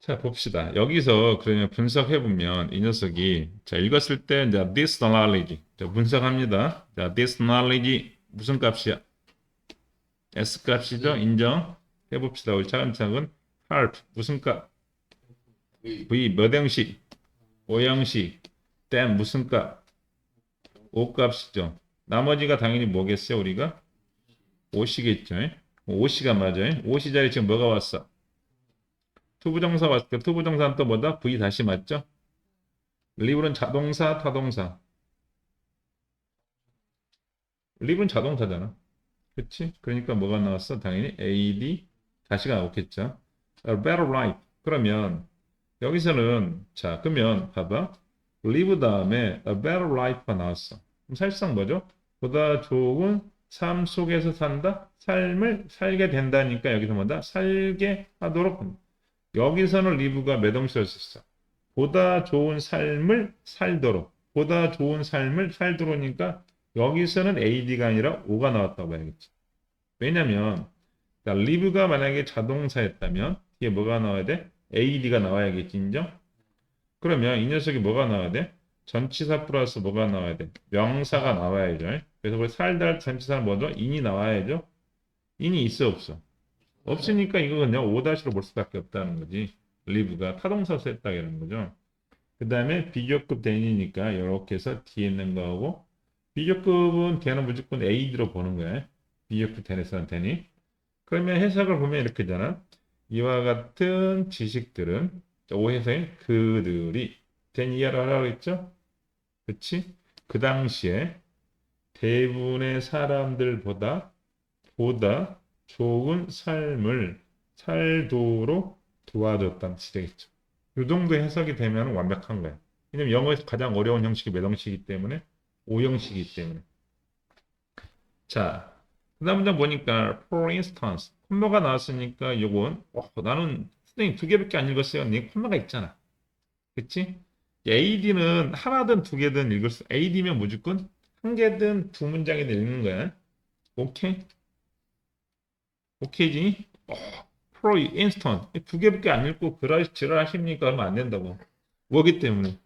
자, 봅시다. 여기서 그러면 분석해 보면 이 녀석이 자, 읽었을 때 이제 this knowledge 자, 분석합니다. 자, this knowledge 무슨 값이야? S 값이죠? 인정. 해 봅시다. 우리 차근차근 help 무슨 값? V 몇 형식? O 형식. then 무슨 값? O 값이죠. 나머지가 당연히 뭐겠어요? 우리가? O시겠죠? O시가 맞아요. O시 자리 지금 뭐가 왔어? 투부정사 왔을 때 투부정사는 또 뭐다? V 다시 맞죠? 리브는 자동사, 타동사. 리브는 자동사잖아. 그치? 그러니까 뭐가 나왔어? 당연히 AD 다시가 나오겠죠. A better life. 그러면 여기서는 자 그러면 봐봐. live 다음에 a better life가 나왔어. 그럼 사실상 뭐죠? 보다 좋은 삶 속에서 산다? 삶을 살게 된다니까 여기서 뭐다? 살게 하도록 한다. 여기서는 리브가 매동시였었어. 보다 좋은 삶을 살도록. 보다 좋은 삶을 살도록이니까 여기서는 AD가 아니라 O가 나왔다고 봐야겠지. 왜냐면 리브가 만약에 자동사였다면 뒤에 뭐가 나와야 돼? AD가 나와야겠지, 인정? 그러면 이 녀석이 뭐가 나와야 돼? 전치사 플러스 뭐가 나와야 돼? 명사가 나와야죠. 그래서 우리 살다 전치사는 뭐죠? 인이 나와야죠. 인이 있어 없어? 없으니까 이거 그냥 5-로 볼 수밖에 없다는 거지. 리브가 타동사 썼다 이런 거죠. 그 다음에 비교급 대니니까 이렇게 해서 뒤에 있는 거하고 비교급은 걔는 무조건 AD로 보는 거야. 비교급 대에서는 되니. 그러면 해석을 보면 이렇게 되잖아. 이와 같은 지식들은 오해서인 그들이 된 이해를 하라고 했죠? 그치? 그 당시에 대부분의 사람들보다 보다 좋은 삶을 살도록 도와줬다는 뜻이겠죠. 이 정도 해석이 되면 완벽한 거야. 왜냐면 영어에서 가장 어려운 형식이 몇 형식이기 때문에 5형식이기 때문에. 자, 그 다음 문장 보니까 for instance 콤마가 나왔으니까 이건 어, 나는 선생님 두 개밖에 안 읽었어요. 네 콤마가 있잖아. 그치? AD는 하나든 두 개든 읽을 수 AD면 무조건 한 개든 두 문장이든 읽는 거야. 오케이? 오케이지? 어, 프로 인스턴트 두 개밖에 안 읽고 그라 지랄 하십니까? 하면 안 된다고. 뭐기 때문에?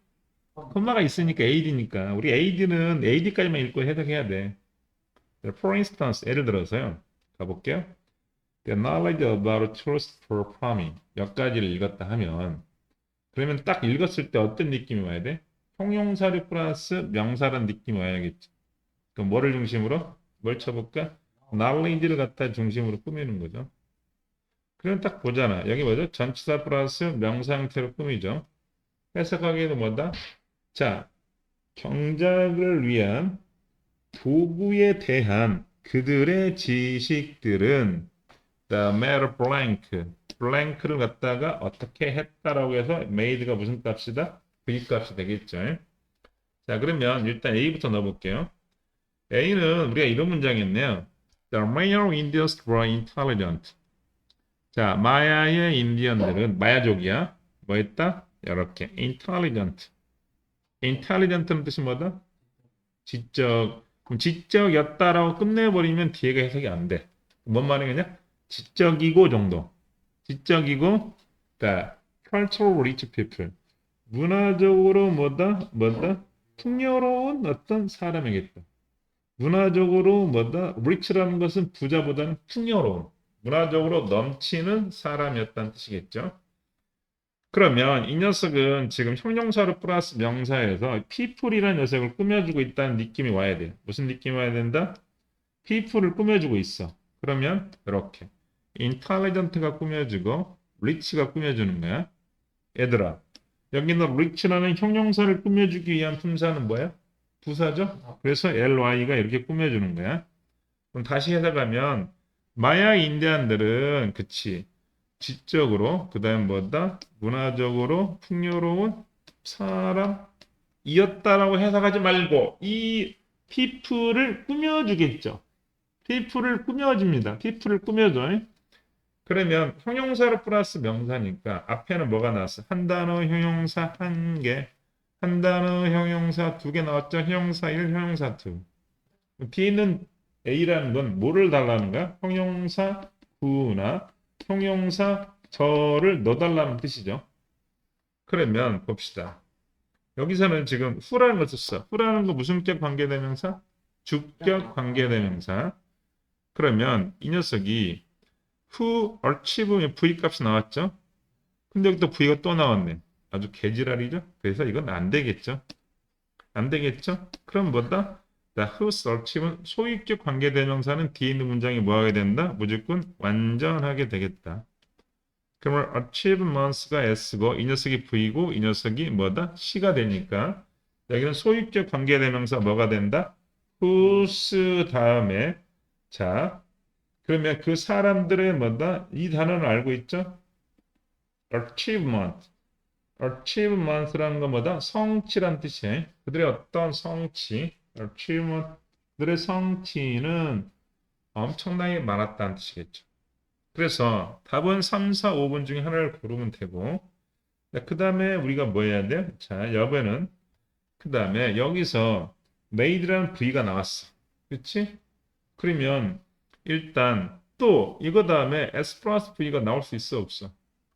콤마가 있으니까 AD니까 우리 AD는 AD까지만 읽고 해석해야 돼. For instance, 예를 들어서요. 가볼게요. The knowledge about truth for farming 몇 가지를 읽었다 하면 그러면 딱 읽었을 때 어떤 느낌이 와야 돼? 형용사를 플러스 명사라는 느낌이 와야겠지. 그럼 뭐를 중심으로? 뭘 쳐볼까? Knowledge를 갖다 중심으로 꾸미는 거죠. 그럼 딱 보잖아. 여기 뭐죠? 전치사 플러스 명사 형태로 꾸미죠. 해석하기에도 뭐다? 자, 경작을 위한 도구에 대한 그들의 지식들은 the matter blank, blank를 갖다가 어떻게 했다라고 해서 made가 무슨 값이다? V 값이 되겠죠. 자, 그러면 일단 A부터 넣어볼게요. A는 우리가 이런 문장이었네요. The Mayan Indians were intelligent. 자, 마야의 인디언들은 마야족이야. 뭐 했다? 이렇게 intelligent. intelligent는 뜻이 뭐다? 지적. 그럼 지적이었다라고 끝내버리면 뒤에가 해석이 안 돼. 뭔 말이냐? 지적이고 정도. 지적이고, 그러니까 cultural rich people. 문화적으로 뭐다? 뭐다? 풍요로운 어떤 사람이겠다. 문화적으로 뭐다? rich라는 것은 부자보다는 풍요로운. 문화적으로 넘치는 사람이었다는 뜻이겠죠. 그러면 이 녀석은 지금 형용사로 플러스 명사에서 people이라는 녀석을 꾸며주고 있다는 느낌이 와야 돼요. 무슨 느낌이 와야 된다? people을 꾸며주고 있어. 그러면 이렇게 intelligent가 꾸며주고 rich가 꾸며주는 거야. 얘들아, 여기는 rich라는 형용사를 꾸며주기 위한 품사는 뭐야? 부사죠? 그래서 ly가 이렇게 꾸며주는 거야. 그럼 다시 해석하면 마야 인디안들은 그치 지적으로 그다음 뭐다 문화적으로 풍요로운 사람이었다라고 해석하지 말고 이 피플을 꾸며주겠죠. 피플을 꾸며줍니다. 피플을 꾸며줘. 그러면 형용사로 플러스 명사니까 앞에는 뭐가 나왔어? 한 단어 형용사 한 개, 한 단어 형용사 두 개 나왔죠? 형용사 1, 형용사 2. 뒤에 있는 A라는 건 뭐를 달라는 거야? 형용사 구나 형용사 저를 넣어달라는 뜻이죠. 그러면 봅시다. 여기서는 지금 who라는 걸 썼어. who라는 거 무슨 격 관계대명사? 주격 관계대명사. 그러면 이 녀석이 who achieve v 값이 나왔죠? 근데 여기 또 v가 또 나왔네. 아주 개지랄이죠? 그래서 이건 안 되겠죠? 안 되겠죠? 그럼 뭐다? 자, whose achieve는 소유격 관계 대명사는 뒤에 있는 문장이 뭐 하게 된다? 무조건 완전하게 되겠다. 그러면 achievements가 s고 이 녀석이 v고 이 녀석이 뭐다? c가 되니까 여기는 소유격 관계 대명사 뭐가 된다? whose 다음에 자 그러면 그 사람들의 뭐다? 이 단어는 알고 있죠? achievement achievements라는 건 뭐다? 성취란 뜻이에요. 그들의 어떤 성취 achievement들의 성취는 엄청나게 많았다는 뜻이겠죠. 그래서 답은 3, 4, 5번 중에 하나를 고르면 되고 그 다음에 우리가 뭐 해야 돼? 자, 여배는 그 다음에 여기서 made라는 V가 나왔어. 그렇지? 그러면 일단 또 이거 다음에 S 플러스 V가 나올 수 있어 없어?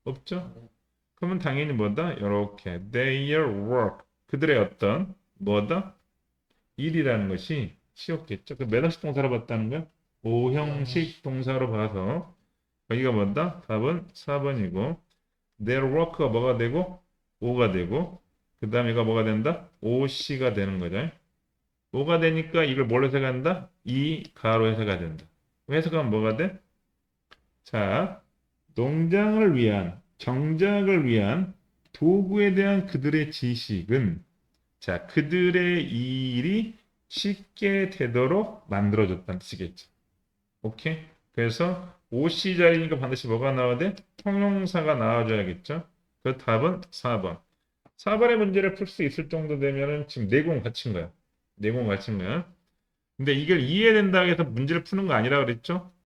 없죠? 그러면 당연히 뭐다? 이렇게 their work 그들의 어떤 뭐다? 일이라는 것이 쉬웠겠죠. 그 매너식 동사로 봤다는 거야? 오형식 동사로 봐서 여기가 뭐다? 답은 4번이고 their work가 뭐가 되고 5가 되고 그 다음에 이거 뭐가 된다? OC가 되는 거죠. 5가 되니까 이걸 뭘로 해석한다? 이 가로 해석가 된다. 해석하면 뭐가 돼? 자, 농장을 위한 정작을 위한 도구에 대한 그들의 지식은 자, 그들의 일이 쉽게 되도록 만들어줬다는 뜻이겠죠. 오케이? 그래서 OC 자리니까 반드시 뭐가 나와야 돼? 통용사가 나와줘야겠죠. 그 답은 4번. 4번의 문제를 풀 수 있을 정도 되면은 지금 내공 갖춘 거야. 내공 갖춘 거야. 근데 이걸 이해된다고 해서 문제를 푸는 거 아니라 그랬죠?